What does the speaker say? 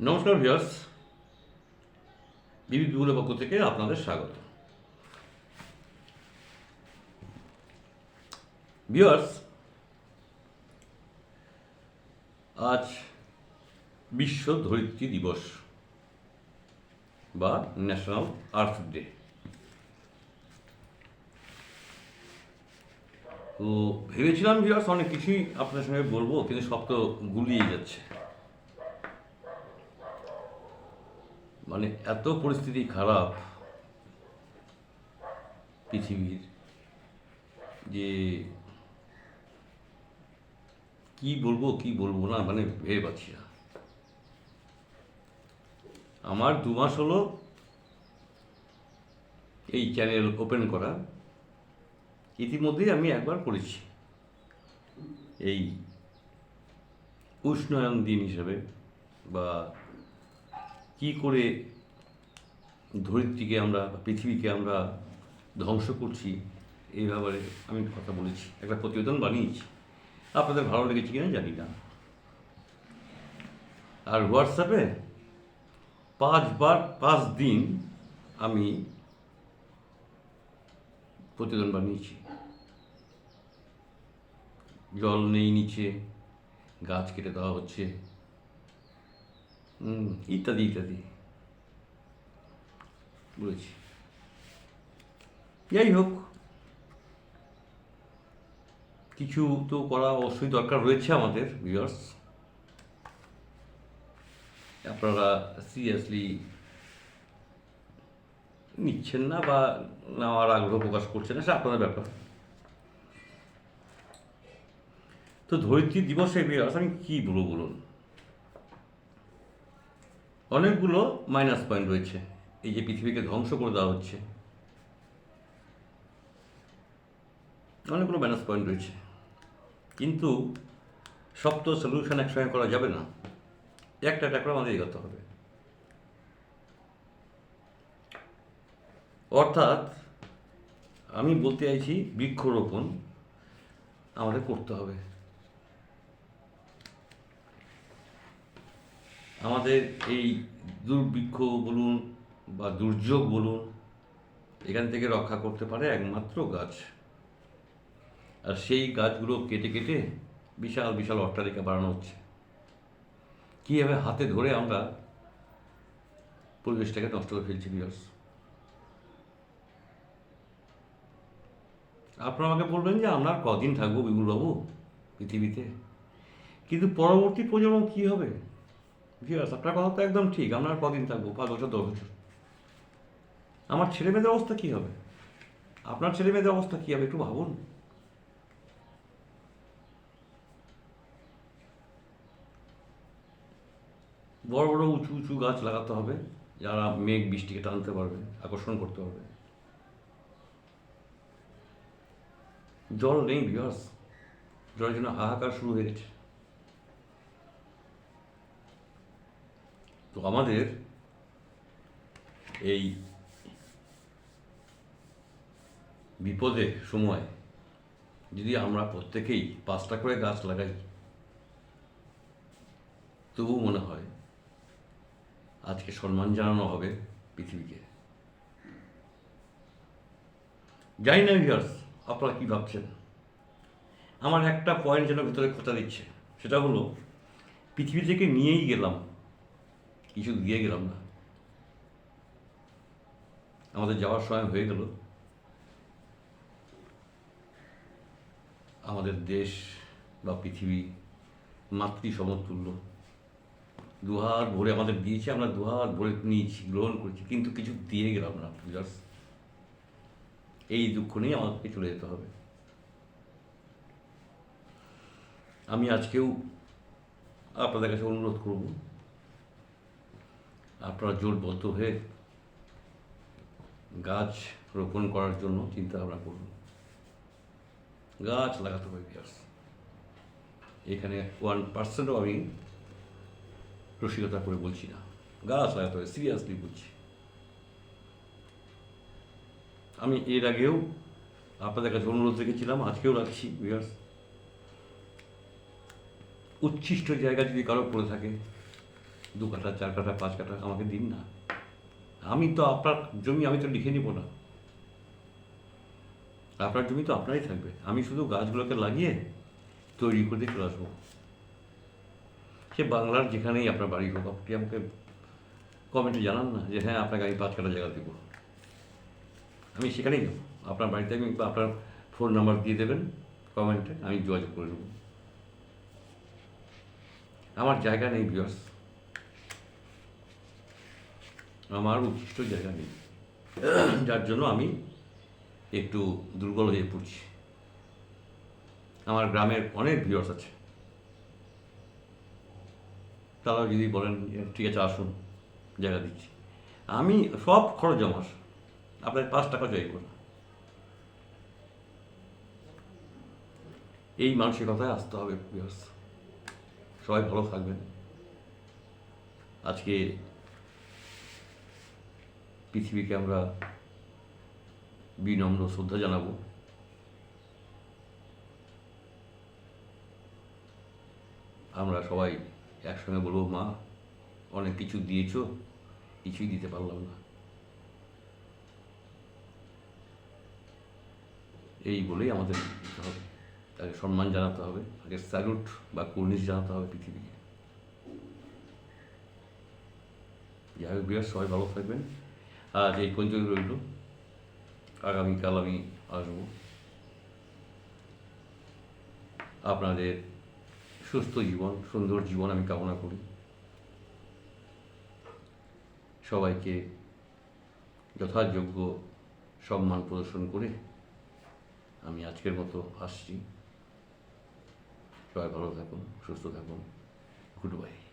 নমস্কার ভিউয়ার্স। বিবি বিপুলের পক্ষ থেকে আপনাদের স্বাগত। ভিউয়ার্স, আজ বিশ্ব ধরিত্রী দিবস বা ন্যাশনাল আর্থ ডে তো ভেবেছিলাম ভিউয়ার্স, অনেক কিছুই আপনার সঙ্গে বলব, কিন্তু সব তো গুলিয়ে যাচ্ছে। মানে এত পরিস্থিতি খারাপ পৃথিবীর যে কি বলব কি বলব না মানে ভেবে পাচ্ছি না। আমার দু মাস হলো এই চ্যানেল ওপেন করা। ইতিমধ্যেই আমি একবার করেছি। এই উষ্ণায়ন দিন হিসেবে বা কি করে ধরিত্রীকে আমরা পৃথিবীকে আমরা ধ্বংস করছি, এই ব্যাপারে আমি কথা বলেছি, একটা প্রতিবেদন বানিয়েছি। আপনাদের ভালো লেগেছে কিনা জানি না। আর হোয়াটসঅ্যাপে পাঁচবার, পাঁচ দিন আমি প্রতিবেদন বানিয়েছি। জল নেই নিচে, গাছ কেটে দেওয়া হচ্ছে। ইত্যাদি ইত্যাদি। বলেছি যাই হোক। কিছু তো করা অবশ্যই দরকার রয়েছে আমাদের ভিউয়ার্স আপনারা সিরিয়াসলি নিচ্ছেন না বা নেওয়ার আগ্রহ প্রকাশ করছেন না, সেটা আপনাদের ব্যাপার। তো ধরিত্রী দিবসে ভিউয়ার্স আমি কী বলব বলুন? অনেকগুলো মাইনাস পয়েন্ট রয়েছে। এই যে পৃথিবীকে ধ্বংস করে দেওয়া হচ্ছে। অনেকগুলো মাইনাস পয়েন্ট রয়েছে। কিন্তু সব তো সলিউশন একসঙ্গে করা যাবে না। একটা একটা করে আমাদের এগোতে হবে। অর্থাৎ আমি বলতে চাইছি বৃক্ষরোপণ আমাদের করতে হবে। আমাদের এই দুর্ভিক্ষ বলুন বা দুর্যোগ বলুন, এখান থেকে রক্ষা করতে পারে একমাত্র গাছ। আর সেই গাছগুলো কেটে কেটে বিশাল বিশাল অট্টালিকা বাড়ানো হচ্ছে। কীভাবে হাতে ধরে আমরা পরিবেশটাকে নষ্ট করে ফেলছি বিয়ার্স আপনারা আমাকে বলবেন যে আমরা কদিন থাকব বিপুলবাবু পৃথিবীতে? কিন্তু পরবর্তী প্রজন্ম কী হবে? ভিউয়ার্স আপনার কথা তো একদম ঠিক, আমরা কদিন থাকব? পাঁচ বছর, দশ বছর। আমার ছেলে মেয়েদের অবস্থা কী হবে? আপনার ছেলে মেয়েদের অবস্থা কী হবে একটু ভাবুন। বড় বড়, উঁচু উঁচু গাছ লাগাতে হবে, যারা মেঘ বৃষ্টিকে টানতে পারবে, আকর্ষণ করতে পারবে। জল নেই ভিউয়ার্স জলের জন্য হাহাকার শুরু হয়ে গেছে। তো আমাদের এই বিপদের সময় যদি আমরা প্রত্যেকেই পাঁচটা করে গাছ লাগাই তবু মনে হয় আজকে সম্মান জানানো হবে পৃথিবীকে। জানি না ভিউয়ার্স আপনারা কী ভাবছেন? আমার একটা পয়েন্ট যেন ভিতরে খোঁচা দিচ্ছে, সেটা হলো, পৃথিবী থেকে নিয়েই গেলাম। কিছু দিয়ে গেলাম না। আমাদের যাওয়ার সময় হয়ে গেল। আমাদের দেশ বা পৃথিবী মাতৃ সমতুল্য দুহাত ভরে আমাদের দিয়েছে, আমরা দুহাত ভরে নিয়েছি, গ্রহণ করেছি, কিন্তু কিছু দিয়ে গেলাম না জাস্ট এই দুঃখ নিয়ে আমাদেরকে চলে যেতে হবে। আমি আজকেও আপনাদের কাছে অনুরোধ করব আপনারা জোটবদ্ধ হয়ে গাছ রোপণ করার জন্য চিন্তা ভাবনা করুন। গাছ লাগাতে হবে এখানে ওয়ান পার্সেন্টও আমি রসিকতা করে বলছি না। গাছ লাগাতে হবে সিরিয়াসলি বলছি। আমি এর আগেও আপনাদের কাছে অনুরোধ রেখেছিলাম, আজকেও রাখছি বিয়ার্স উচ্ছিষ্ট জায়গা যদি কারও পড়ে থাকে দু কাঠা, চার কাঠা, পাঁচ কাঠা আমাকে দিন না। আমি তো আপনার জমি, আমি তো লিখে নিব না। আপনার জমি তো আপনারই থাকবে। আমি শুধু গাছগুলোকে লাগিয়ে তৈরি করে চলে আসব। সে বাংলার যেখানেই আপনার বাড়ি হোক, আপনি আমাকে কমেন্টে জানান না যে হ্যাঁ আপনাকে আমি পাঁচ কাটা জায়গা দেবো। আমি সেখানেই যাব। আপনার বাড়িতে আমি আপনার ফোন নাম্বার দিয়ে দেবেন কমেন্টে আমি যোগাযোগ করে নেব। আমার জায়গা নেই বিয়ার্স আমার উচ্ছিষ্ট জায়গা নেই। যার জন্য আমি একটু দুর্বল হয়ে পড়ছি। আমার গ্রামের অনেক ভিউয়ার্স আছে। তারাও যদি বলেন, ঠিক আছে, আসুন, জায়গা দিচ্ছি। আমি সব খরচ আমার। আপনার পাঁচ টাকা চাইব না এই মানসিকতায় আসতে হবে সবাই ভালো থাকবেন। আজকে পৃথিবীকে আমরা বিনম্র শ্রদ্ধা জানাব। আমরা সবাই একসঙ্গে বলব, মা, অনেক কিছু দিয়েছ, কিছুই দিতে পারলাম না। এই বলেই আমাদের দিতে হবে। তাকে সম্মান জানাতে হবে, তাকে স্যালুট বা কুর্নিশ জানাতে হবে পৃথিবীকে। যাই হোক বিরাট, সবাই ভালো থাকবেন। আজ এই পর্যন্ত রইল, আগামীকাল আমি আসব। আপনাদের সুস্থ জীবন, সুন্দর জীবন আমি কামনা করি। সবাইকে যথাযোগ্য সম্মান প্রদর্শন করে আমি আজকের মতো আসছি। সবাই ভালো থাকুন, সুস্থ থাকুন। Good bye